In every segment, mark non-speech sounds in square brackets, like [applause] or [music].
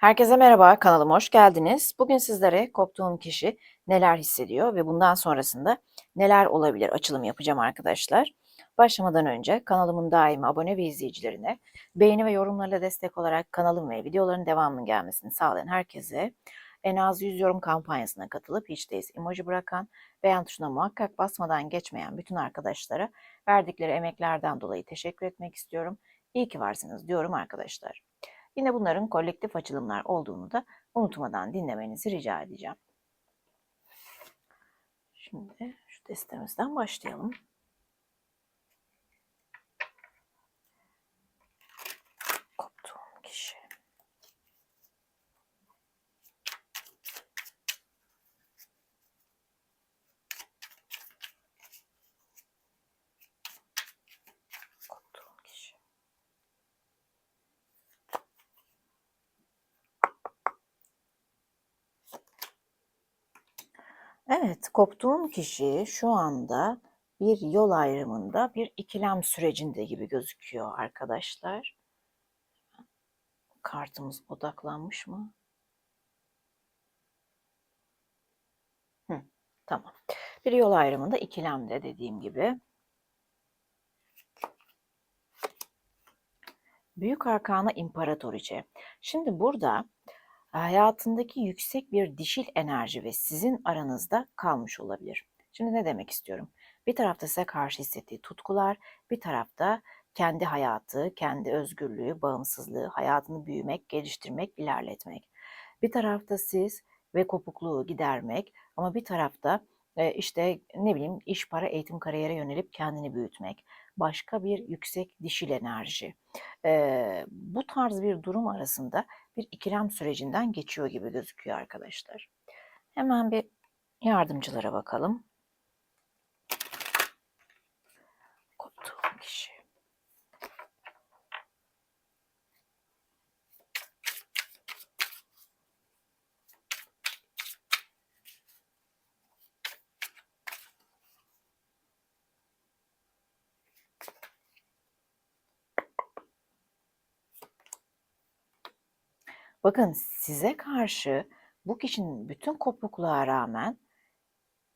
Herkese merhaba, kanalıma hoş geldiniz. Bugün sizlere koptuğum kişi neler hissediyor ve bundan sonrasında neler olabilir açılım yapacağım arkadaşlar. Başlamadan önce kanalımın daimi abone ve izleyicilerine beğeni ve yorumlarla destek olarak kanalım ve videoların devamının gelmesini sağlayan herkese en az 100 yorum kampanyasına katılıp hiç değilse emoji bırakan beğen tuşuna muhakkak basmadan geçmeyen bütün arkadaşlara verdikleri emeklerden dolayı teşekkür etmek istiyorum. İyi ki varsınız diyorum arkadaşlar. Yine bunların kolektif açılımlar olduğunu da unutmadan dinlemenizi rica edeceğim. Şimdi şu testimizden başlayalım. Koptuğum kişi. Koptuğum kişi. Evet, koptuğum kişi şu anda bir yol ayrımında, bir ikilem sürecinde gibi gözüküyor arkadaşlar. Kartımız odaklanmış mı? Hı, tamam. Bir yol ayrımında ikilemde dediğim gibi. Büyük Arkana İmparatoriçe. Şimdi burada hayatındaki yüksek bir dişil enerji ve sizin aranızda kalmış olabilir. Şimdi ne demek istiyorum? Bir tarafta size karşı hissettiği tutkular, bir tarafta kendi hayatı, kendi özgürlüğü, bağımsızlığı, hayatını büyümek, geliştirmek, ilerletmek. Bir tarafta siz ve kopukluğu gidermek ama bir tarafta e, işte ne bileyim iş, para, eğitim, kariyere yönelip kendini büyütmek. Başka bir yüksek dişil enerji. E, bu tarz bir durum arasında bir ikilem sürecinden geçiyor gibi gözüküyor arkadaşlar. Hemen bir yardımcılara bakalım. Koptuğum kişi. Bakın size karşı bu kişinin bütün kopukluğa rağmen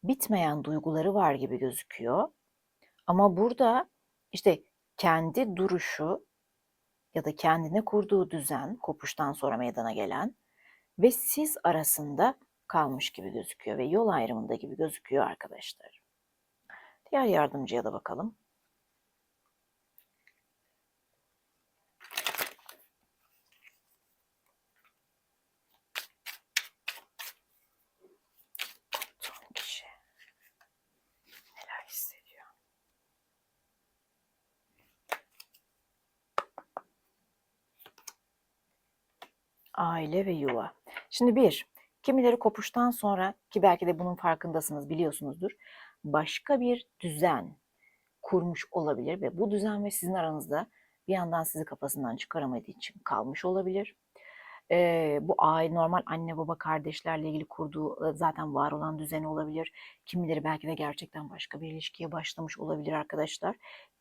bitmeyen duyguları var gibi gözüküyor. Ama burada işte kendi duruşu ya da kendine kurduğu düzen kopuştan sonra meydana gelen ve siz arasında kalmış gibi gözüküyor ve yol ayrımında gibi gözüküyor arkadaşlar. Diğer yardımcıya da bakalım. Aile ve yuva. Şimdi bir, kimileri kopuştan sonra ki belki de bunun farkındasınız, biliyorsunuzdur. Başka bir düzen kurmuş olabilir ve bu düzen ve sizin aranızda bir yandan sizi kafasından çıkaramadığı için kalmış olabilir. Ee, bu aile normal anne baba kardeşlerle ilgili kurduğu e, zaten var olan düzeni olabilir. Kimileri belki de gerçekten başka bir ilişkiye başlamış olabilir arkadaşlar.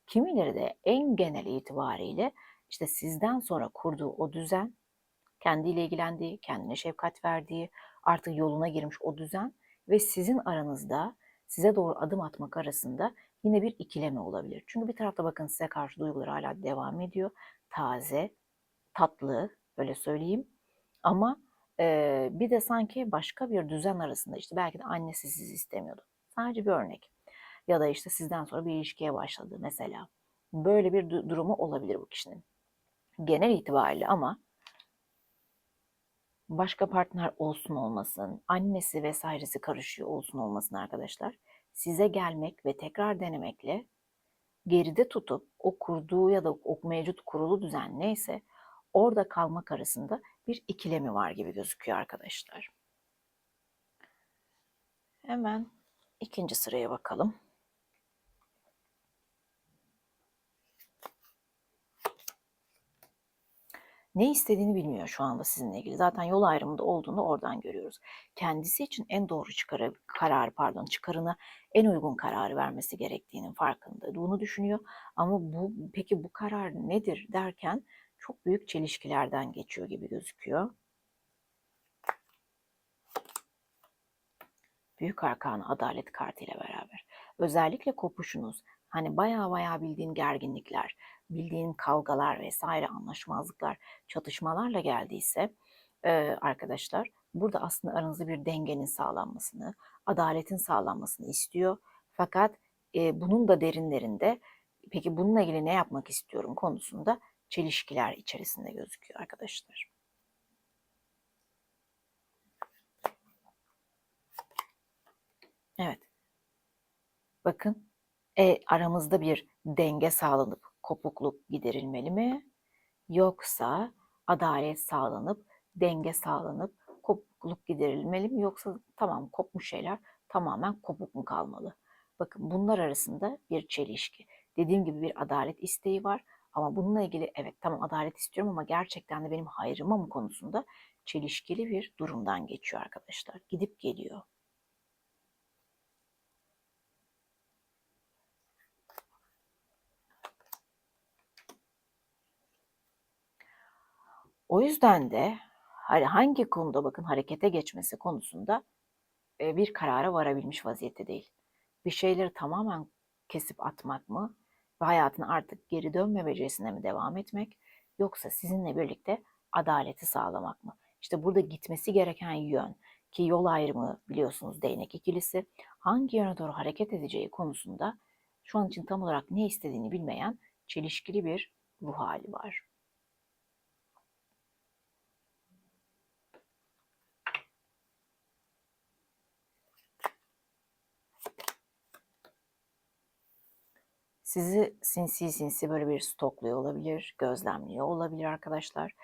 Kimileri de en genel itibariyle işte sizden sonra kurduğu o düzen kendiyle ilgilendiği, kendine şefkat verdiği, artık yoluna girmiş o düzen ve sizin aranızda size doğru adım atmak arasında yine bir ikileme olabilir. Çünkü bir tarafta bakın size karşı duyguları hala devam ediyor. Taze, tatlı öyle söyleyeyim. Ama e, bir de sanki başka bir düzen arasında işte belki de annesi sizi istemiyordu. Sadece bir örnek. Ya da işte sizden sonra bir ilişkiye başladı mesela. Böyle bir durumu olabilir bu kişinin. Genel itibariyle ama başka partner olsun olmasın, annesi vesairesi karışıyor olsun olmasın arkadaşlar. Size gelmek ve tekrar denemekle geride tutup o kurduğu ya da o mevcut kurulu düzen neyse orada kalmak arasında bir ikilemi var gibi gözüküyor arkadaşlar. Hemen ikinci sıraya bakalım. ne istediğini bilmiyor şu anda sizinle ilgili. Zaten yol ayrımında olduğunu oradan görüyoruz. Kendisi için en doğru çıkarı, karar pardon çıkarına en uygun kararı vermesi gerektiğinin farkında. Bunu düşünüyor ama bu peki bu karar nedir derken çok büyük çelişkilerden geçiyor gibi gözüküyor. Büyük Arkanı Adalet kartı ile beraber. Özellikle kopuşunuz, hani baya baya bildiğin gerginlikler, bildiğin kavgalar vesaire anlaşmazlıklar, çatışmalarla geldiyse arkadaşlar burada aslında aranızda bir dengenin sağlanmasını, adaletin sağlanmasını istiyor. Fakat bunun da derinlerinde peki bununla ilgili ne yapmak istiyorum konusunda çelişkiler içerisinde gözüküyor arkadaşlar. Evet. Bakın e, aramızda bir denge sağlanıp kopukluk giderilmeli mi? Yoksa adalet sağlanıp denge sağlanıp kopukluk giderilmeli mi? Yoksa tamam kopmuş şeyler tamamen kopuk mu kalmalı? Bakın bunlar arasında bir çelişki. Dediğim gibi bir adalet isteği var ama bununla ilgili evet tamam adalet istiyorum ama gerçekten de benim hayrıma mı konusunda çelişkili bir durumdan geçiyor arkadaşlar. Gidip geliyor. O yüzden de hangi konuda bakın harekete geçmesi konusunda bir karara varabilmiş vaziyette değil. Bir şeyleri tamamen kesip atmak mı ve hayatına artık geri dönme becerisine mi devam etmek yoksa sizinle birlikte adaleti sağlamak mı? İşte burada gitmesi gereken yön ki yol ayrımı biliyorsunuz değnek ikilisi hangi yöne doğru hareket edeceği konusunda şu an için tam olarak ne istediğini bilmeyen çelişkili bir ruh hali var. Sizi sinsi sinsi böyle bir stokluyor olabilir, gözlemliyor olabilir arkadaşlar.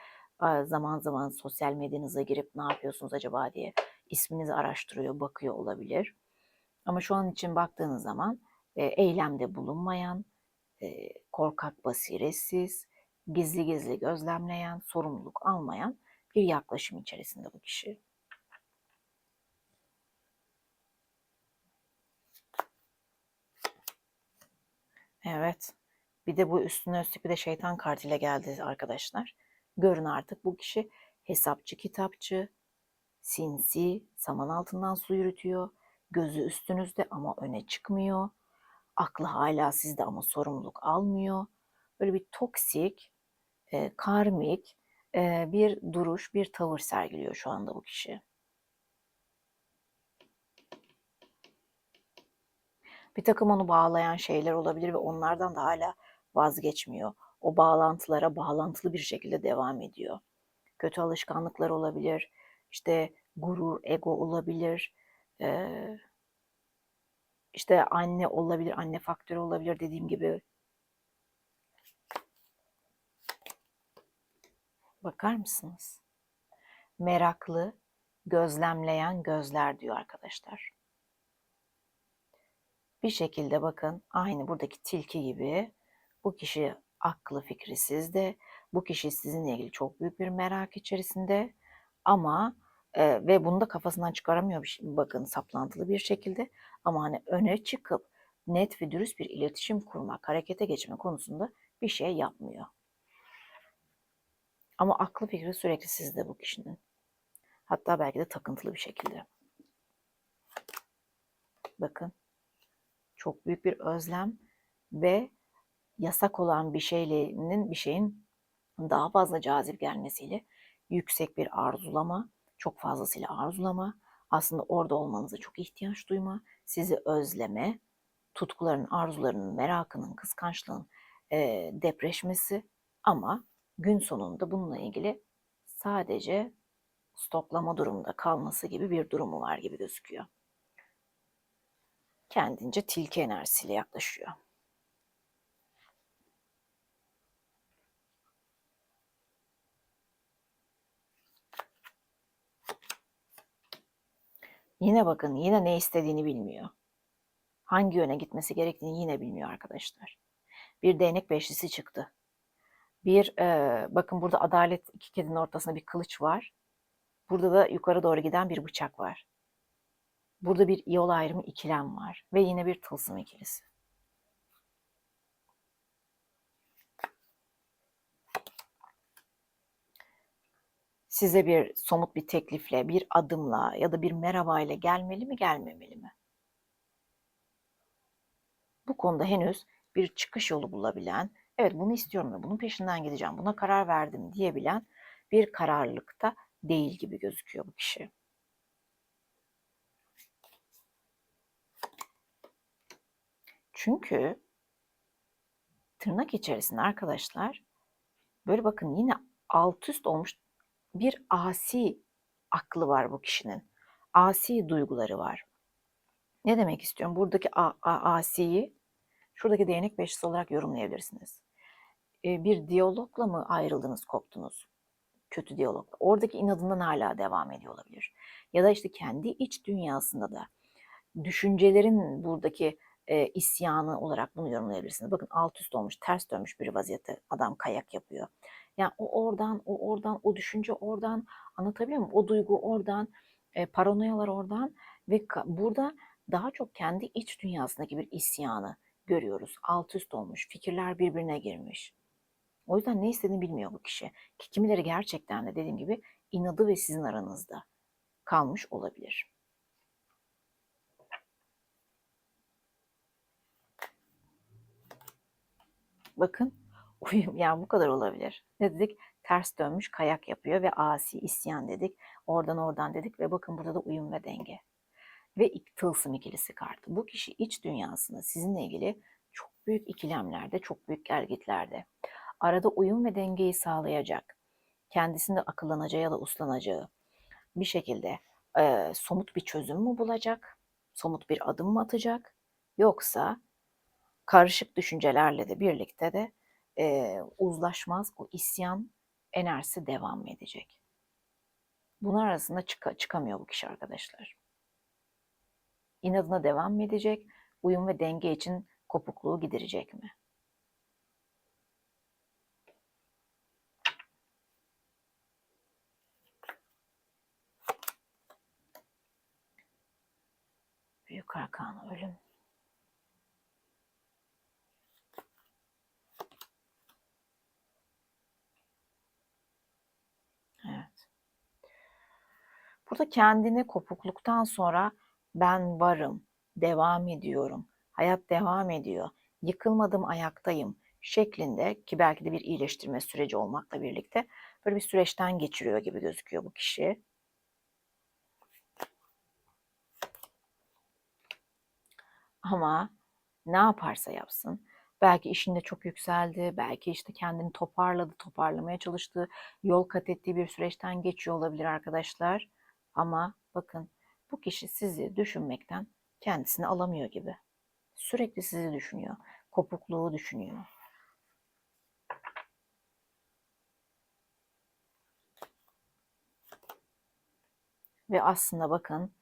Zaman zaman sosyal medyanıza girip ne yapıyorsunuz acaba diye isminizi araştırıyor, bakıyor olabilir. Ama şu an için baktığınız zaman e, eylemde bulunmayan, e, korkak basiretsiz, gizli gizli gözlemleyen, sorumluluk almayan bir yaklaşım içerisinde bu kişi. Evet. Bir de bu üstüne üstlük bir de şeytan kartıyla geldi arkadaşlar. Görün artık bu kişi hesapçı kitapçı, sinsi, saman altından su yürütüyor. Gözü üstünüzde ama öne çıkmıyor. Aklı hala sizde ama sorumluluk almıyor. Böyle bir toksik, e, karmik e, bir duruş, bir tavır sergiliyor şu anda bu kişi. Bir takım onu bağlayan şeyler olabilir ve onlardan da hala vazgeçmiyor. O bağlantılara bağlantılı bir şekilde devam ediyor. Kötü alışkanlıklar olabilir, işte gurur, ego olabilir, ee, işte anne olabilir, anne faktörü olabilir dediğim gibi. Bakar mısınız? Meraklı, gözlemleyen gözler diyor arkadaşlar. Bir şekilde bakın aynı buradaki tilki gibi bu kişi aklı fikri sizde. Bu kişi sizinle ilgili çok büyük bir merak içerisinde ama e, ve bunu da kafasından çıkaramıyor bir bakın saplantılı bir şekilde ama hani öne çıkıp net ve dürüst bir iletişim kurmak, harekete geçme konusunda bir şey yapmıyor. Ama aklı fikri sürekli sizde bu kişinin. Hatta belki de takıntılı bir şekilde. Bakın çok büyük bir özlem ve yasak olan bir şeylerin bir şeyin daha fazla cazip gelmesiyle yüksek bir arzulama, çok fazlasıyla arzulama, aslında orada olmanıza çok ihtiyaç duyma, sizi özleme, tutkuların, arzularının, merakının, kıskançlığın e, depreşmesi ama gün sonunda bununla ilgili sadece stoklama durumunda kalması gibi bir durumu var gibi gözüküyor kendince tilki enerjisiyle yaklaşıyor. Yine bakın yine ne istediğini bilmiyor. Hangi yöne gitmesi gerektiğini yine bilmiyor arkadaşlar. Bir değnek beşlisi çıktı. Bir e, bakın burada adalet iki kedinin ortasında bir kılıç var. Burada da yukarı doğru giden bir bıçak var. Burada bir yol ayrımı ikilem var ve yine bir tılsım ikilisi. size bir somut bir teklifle, bir adımla ya da bir merhaba ile gelmeli mi, gelmemeli mi? Bu konuda henüz bir çıkış yolu bulabilen, evet bunu istiyorum ve bunun peşinden gideceğim, buna karar verdim diyebilen bir kararlılıkta değil gibi gözüküyor bu kişi. Çünkü tırnak içerisinde arkadaşlar böyle bakın yine alt üst olmuş bir asi aklı var bu kişinin. Asi duyguları var. Ne demek istiyorum? Buradaki a, a, asiyi şuradaki değnek beşlisi olarak yorumlayabilirsiniz. E, bir diyalogla mı ayrıldınız, koptunuz? Kötü diyalogla. Oradaki inadından hala devam ediyor olabilir. Ya da işte kendi iç dünyasında da düşüncelerin buradaki e, isyanı olarak bunu yorumlayabilirsiniz. Bakın alt üst olmuş, ters dönmüş bir vaziyette adam kayak yapıyor. Yani o oradan, o oradan, o düşünce oradan anlatabiliyor muyum? O duygu oradan, e, paranoyalar oradan ve burada daha çok kendi iç dünyasındaki bir isyanı görüyoruz. Alt üst olmuş, fikirler birbirine girmiş. O yüzden ne istediğini bilmiyor bu kişi. Ki kimileri gerçekten de dediğim gibi inadı ve sizin aranızda kalmış olabilir. Bakın [laughs] uyum yani bu kadar olabilir. Ne dedik? Ters dönmüş kayak yapıyor ve asi isyan dedik. Oradan oradan dedik ve bakın burada da uyum ve denge. Ve tılsım ikilisi kartı. Bu kişi iç dünyasında sizinle ilgili çok büyük ikilemlerde, çok büyük gergitlerde. Arada uyum ve dengeyi sağlayacak. Kendisinde akıllanacağı ya da uslanacağı bir şekilde e, somut bir çözüm mü bulacak? Somut bir adım mı atacak? Yoksa karışık düşüncelerle de birlikte de e, uzlaşmaz o isyan enerjisi devam edecek. Bunlar arasında çık çıkamıyor bu kişi arkadaşlar. İnadına devam mı edecek? Uyum ve denge için kopukluğu giderecek mi? Büyük arkan ölüm. Burada kendini kopukluktan sonra ben varım, devam ediyorum, hayat devam ediyor, yıkılmadım ayaktayım şeklinde ki belki de bir iyileştirme süreci olmakla birlikte böyle bir süreçten geçiriyor gibi gözüküyor bu kişi. Ama ne yaparsa yapsın belki işinde çok yükseldi, belki işte kendini toparladı, toparlamaya çalıştı, yol kat ettiği bir süreçten geçiyor olabilir arkadaşlar. Ama bakın bu kişi sizi düşünmekten kendisini alamıyor gibi. Sürekli sizi düşünüyor. Kopukluğu düşünüyor. Ve aslında bakın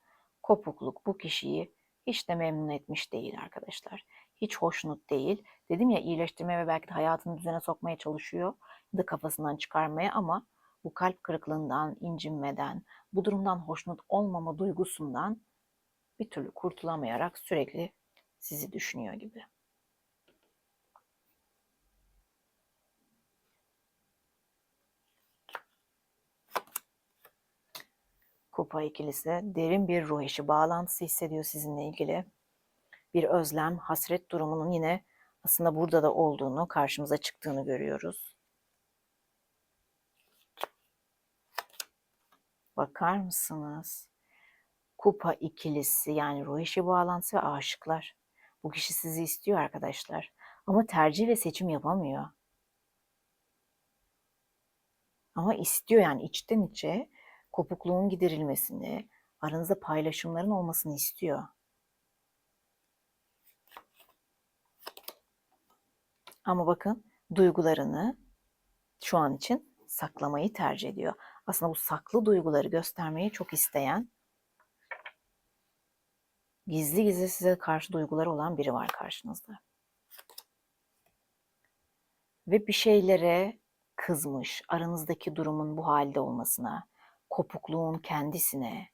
kopukluk bu kişiyi hiç de memnun etmiş değil arkadaşlar. Hiç hoşnut değil. Dedim ya iyileştirmeye ve belki de hayatını düzene sokmaya çalışıyor. Da kafasından çıkarmaya ama bu kalp kırıklığından, incinmeden, bu durumdan hoşnut olmama duygusundan bir türlü kurtulamayarak sürekli sizi düşünüyor gibi. Kupa ikilisi derin bir ruh eşi bağlantısı hissediyor sizinle ilgili. Bir özlem, hasret durumunun yine aslında burada da olduğunu, karşımıza çıktığını görüyoruz. Bakar mısınız? Kupa ikilisi yani ruh eşi bağlantısı ve aşıklar. Bu kişi sizi istiyor arkadaşlar. Ama tercih ve seçim yapamıyor. Ama istiyor yani içten içe kopukluğun giderilmesini, aranızda paylaşımların olmasını istiyor. Ama bakın duygularını şu an için saklamayı tercih ediyor aslında bu saklı duyguları göstermeyi çok isteyen, gizli gizli size karşı duyguları olan biri var karşınızda. Ve bir şeylere kızmış, aranızdaki durumun bu halde olmasına, kopukluğun kendisine,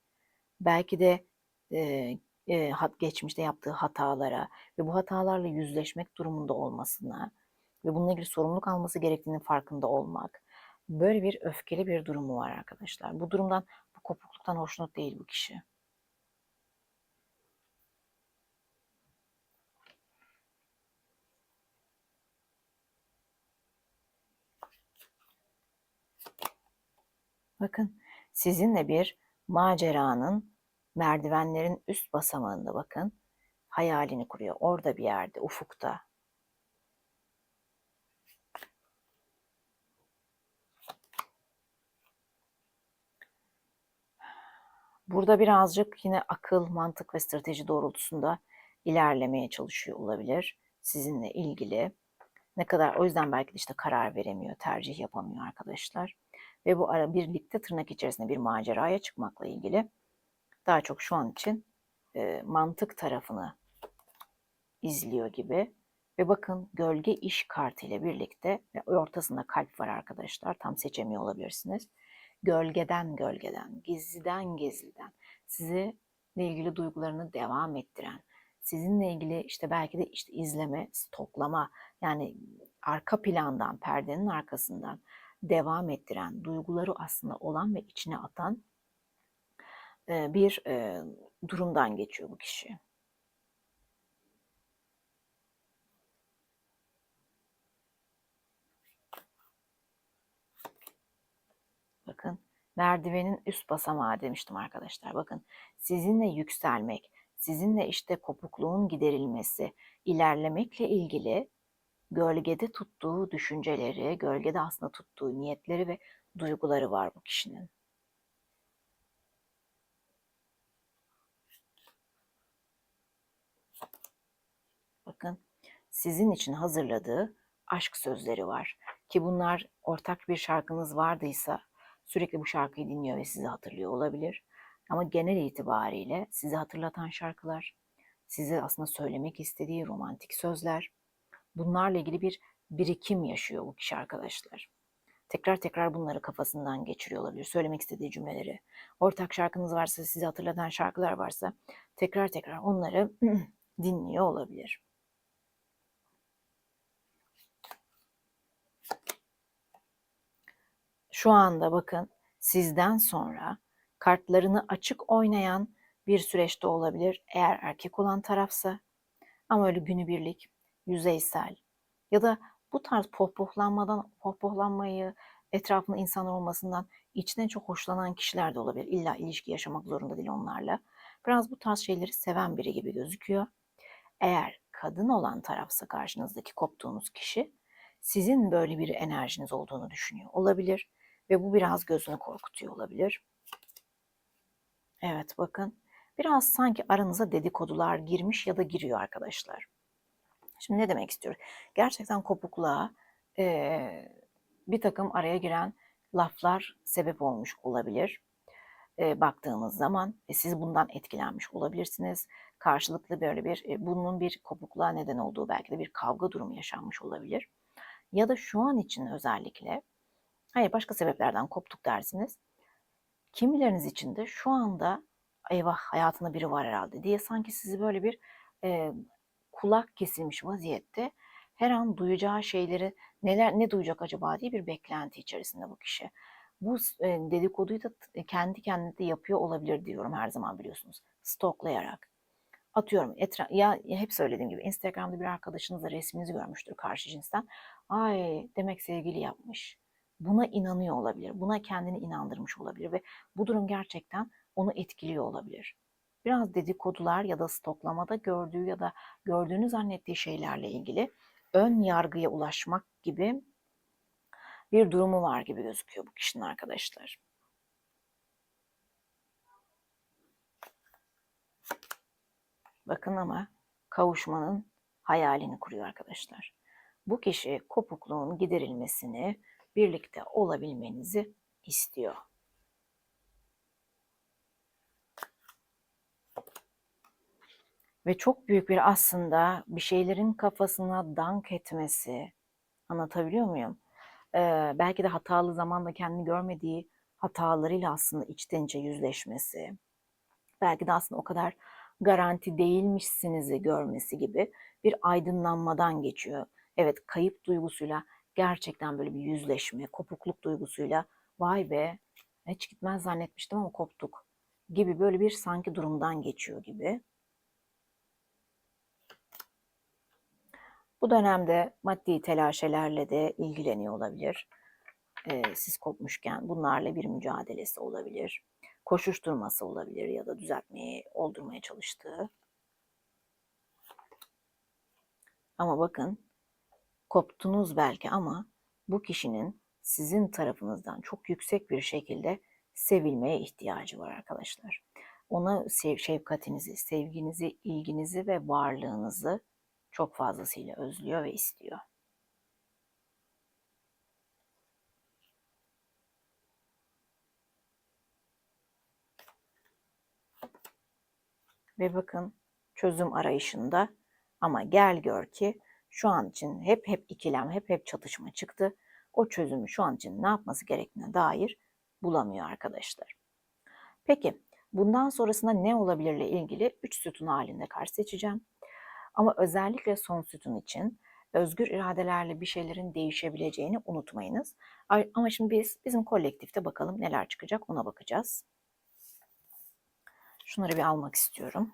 belki de e, e, geçmişte yaptığı hatalara ve bu hatalarla yüzleşmek durumunda olmasına ve bununla ilgili sorumluluk alması gerektiğinin farkında olmak Böyle bir öfkeli bir durumu var arkadaşlar. Bu durumdan, bu kopukluktan hoşnut değil bu kişi. Bakın sizinle bir maceranın merdivenlerin üst basamağında bakın hayalini kuruyor. Orada bir yerde, ufukta. Burada birazcık yine akıl, mantık ve strateji doğrultusunda ilerlemeye çalışıyor olabilir sizinle ilgili. Ne kadar o yüzden belki de işte karar veremiyor, tercih yapamıyor arkadaşlar. Ve bu ara birlikte tırnak içerisinde bir maceraya çıkmakla ilgili daha çok şu an için e, mantık tarafını izliyor gibi. Ve bakın gölge iş kartı ile birlikte ve ortasında kalp var arkadaşlar. Tam seçemiyor olabilirsiniz. Gölgeden gölgeden, gizliden gizliden sizi ile ilgili duygularını devam ettiren, sizinle ilgili işte belki de işte izleme, stoklama yani arka plandan, perdenin arkasından devam ettiren, duyguları aslında olan ve içine atan bir durumdan geçiyor bu kişi. Bakın merdivenin üst basamağı demiştim arkadaşlar. Bakın sizinle yükselmek, sizinle işte kopukluğun giderilmesi, ilerlemekle ilgili gölgede tuttuğu düşünceleri, gölgede aslında tuttuğu niyetleri ve duyguları var bu kişinin. Bakın sizin için hazırladığı aşk sözleri var. Ki bunlar ortak bir şarkınız vardıysa sürekli bu şarkıyı dinliyor ve sizi hatırlıyor olabilir. Ama genel itibariyle sizi hatırlatan şarkılar, size aslında söylemek istediği romantik sözler, bunlarla ilgili bir birikim yaşıyor bu kişi arkadaşlar. Tekrar tekrar bunları kafasından geçiriyor olabilir. Söylemek istediği cümleleri. Ortak şarkınız varsa, sizi hatırlatan şarkılar varsa tekrar tekrar onları [clears throat] dinliyor olabilir. Şu anda bakın sizden sonra kartlarını açık oynayan bir süreçte olabilir eğer erkek olan tarafsa. Ama öyle günübirlik, yüzeysel ya da bu tarz pohpohlanmadan, pohpohlanmayı, etrafında insan olmasından içten çok hoşlanan kişiler de olabilir. İlla ilişki yaşamak zorunda değil onlarla. Biraz bu tarz şeyleri seven biri gibi gözüküyor. Eğer kadın olan tarafsa karşınızdaki koptuğunuz kişi sizin böyle bir enerjiniz olduğunu düşünüyor olabilir ve bu biraz gözünü korkutuyor olabilir. Evet bakın biraz sanki aranıza dedikodular girmiş ya da giriyor arkadaşlar. Şimdi ne demek istiyorum? Gerçekten kopukluğa e, bir takım araya giren laflar sebep olmuş olabilir. E, baktığımız zaman e, siz bundan etkilenmiş olabilirsiniz. Karşılıklı böyle bir e, bunun bir kopukluğa neden olduğu belki de bir kavga durumu yaşanmış olabilir. Ya da şu an için özellikle hayır başka sebeplerden koptuk dersiniz. Kimileriniz için de şu anda eyvah hayatında biri var herhalde diye sanki sizi böyle bir e, kulak kesilmiş vaziyette her an duyacağı şeyleri neler ne duyacak acaba diye bir beklenti içerisinde bu kişi. Bu e, dedikoduyu da kendi kendine de yapıyor olabilir diyorum her zaman biliyorsunuz. Stoklayarak. Atıyorum etra ya, ya hep söylediğim gibi Instagram'da bir arkadaşınızla resminizi görmüştür karşı cinsten. Ay demek sevgili yapmış. Buna inanıyor olabilir. Buna kendini inandırmış olabilir ve bu durum gerçekten onu etkiliyor olabilir biraz dedikodular ya da stoklamada gördüğü ya da gördüğünü zannettiği şeylerle ilgili ön yargıya ulaşmak gibi bir durumu var gibi gözüküyor bu kişinin arkadaşlar. Bakın ama kavuşmanın hayalini kuruyor arkadaşlar. Bu kişi kopukluğun giderilmesini, birlikte olabilmenizi istiyor. Ve çok büyük bir aslında bir şeylerin kafasına dank etmesi, anlatabiliyor muyum? Ee, belki de hatalı zamanda kendini görmediği hatalarıyla aslında içten içe yüzleşmesi, belki de aslında o kadar garanti değilmişsinizi görmesi gibi bir aydınlanmadan geçiyor. Evet kayıp duygusuyla gerçekten böyle bir yüzleşme, kopukluk duygusuyla vay be hiç gitmez zannetmiştim ama koptuk gibi böyle bir sanki durumdan geçiyor gibi. Bu dönemde maddi telaşelerle de ilgileniyor olabilir. Ee, siz kopmuşken bunlarla bir mücadelesi olabilir. Koşuşturması olabilir ya da düzeltmeye, oldurmaya çalıştığı. Ama bakın koptunuz belki ama bu kişinin sizin tarafınızdan çok yüksek bir şekilde sevilmeye ihtiyacı var arkadaşlar. Ona sev şefkatinizi, sevginizi, ilginizi ve varlığınızı çok fazlasıyla özlüyor ve istiyor. Ve bakın çözüm arayışında ama gel gör ki şu an için hep hep ikilem, hep hep çatışma çıktı. O çözümü şu an için ne yapması gerektiğine dair bulamıyor arkadaşlar. Peki bundan sonrasında ne olabilirle ilgili 3 sütun halinde karşı seçeceğim. Ama özellikle son sütun için özgür iradelerle bir şeylerin değişebileceğini unutmayınız. Ama şimdi biz bizim kolektifte bakalım neler çıkacak ona bakacağız. Şunları bir almak istiyorum.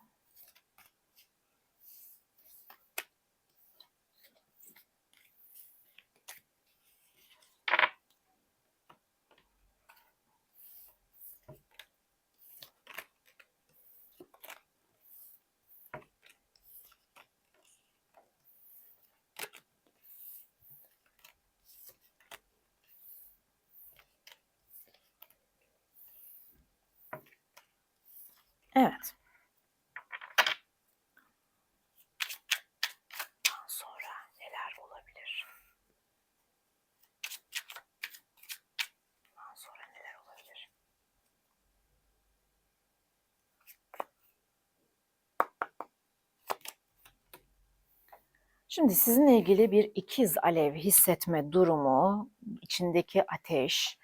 Evet. Daha sonra neler olabilir? Daha sonra neler olabilir? Şimdi sizinle ilgili bir ikiz alev hissetme durumu, içindeki ateş,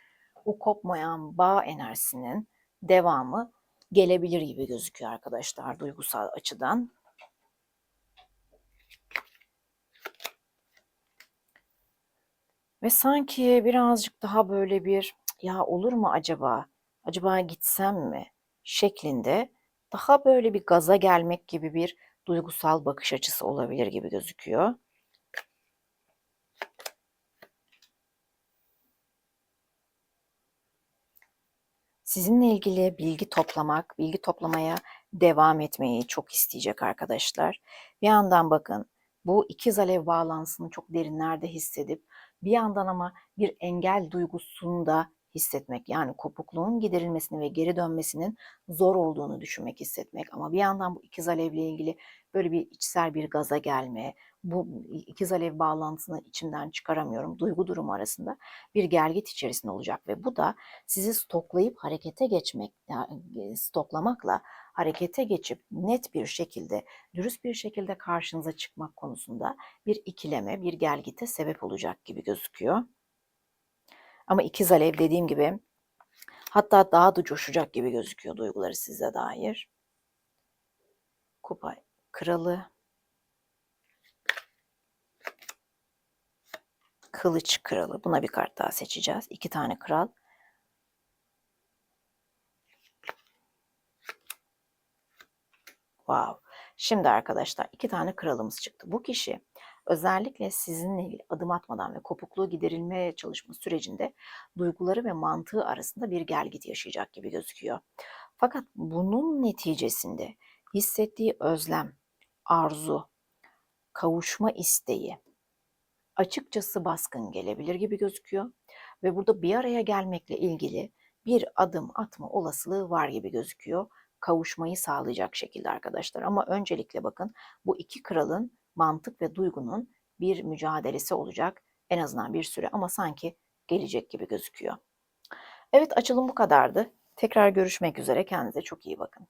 o kopmayan bağ enerjisinin devamı gelebilir gibi gözüküyor arkadaşlar duygusal açıdan. Ve sanki birazcık daha böyle bir ya olur mu acaba? Acaba gitsem mi? şeklinde daha böyle bir gaza gelmek gibi bir duygusal bakış açısı olabilir gibi gözüküyor. Sizinle ilgili bilgi toplamak, bilgi toplamaya devam etmeyi çok isteyecek arkadaşlar. Bir yandan bakın bu ikiz alev bağlantısını çok derinlerde hissedip bir yandan ama bir engel duygusunu da hissetmek yani kopukluğun giderilmesini ve geri dönmesinin zor olduğunu düşünmek hissetmek ama bir yandan bu ikiz alevle ilgili böyle bir içsel bir gaza gelme bu ikiz alev bağlantısını içimden çıkaramıyorum duygu durumu arasında bir gelgit içerisinde olacak ve bu da sizi stoklayıp harekete geçmek yani stoklamakla harekete geçip net bir şekilde dürüst bir şekilde karşınıza çıkmak konusunda bir ikileme bir gelgite sebep olacak gibi gözüküyor. Ama ikiz alev dediğim gibi hatta daha da coşacak gibi gözüküyor duyguları size dair. Kupa kralı. Kılıç kralı. Buna bir kart daha seçeceğiz. İki tane kral. Wow. Şimdi arkadaşlar iki tane kralımız çıktı. Bu kişi özellikle sizinle ilgili adım atmadan ve kopukluğu giderilmeye çalışma sürecinde duyguları ve mantığı arasında bir gelgit yaşayacak gibi gözüküyor. Fakat bunun neticesinde hissettiği özlem, arzu, kavuşma isteği açıkçası baskın gelebilir gibi gözüküyor ve burada bir araya gelmekle ilgili bir adım atma olasılığı var gibi gözüküyor kavuşmayı sağlayacak şekilde arkadaşlar. Ama öncelikle bakın bu iki kralın mantık ve duygunun bir mücadelesi olacak. En azından bir süre ama sanki gelecek gibi gözüküyor. Evet açılım bu kadardı. Tekrar görüşmek üzere. Kendinize çok iyi bakın.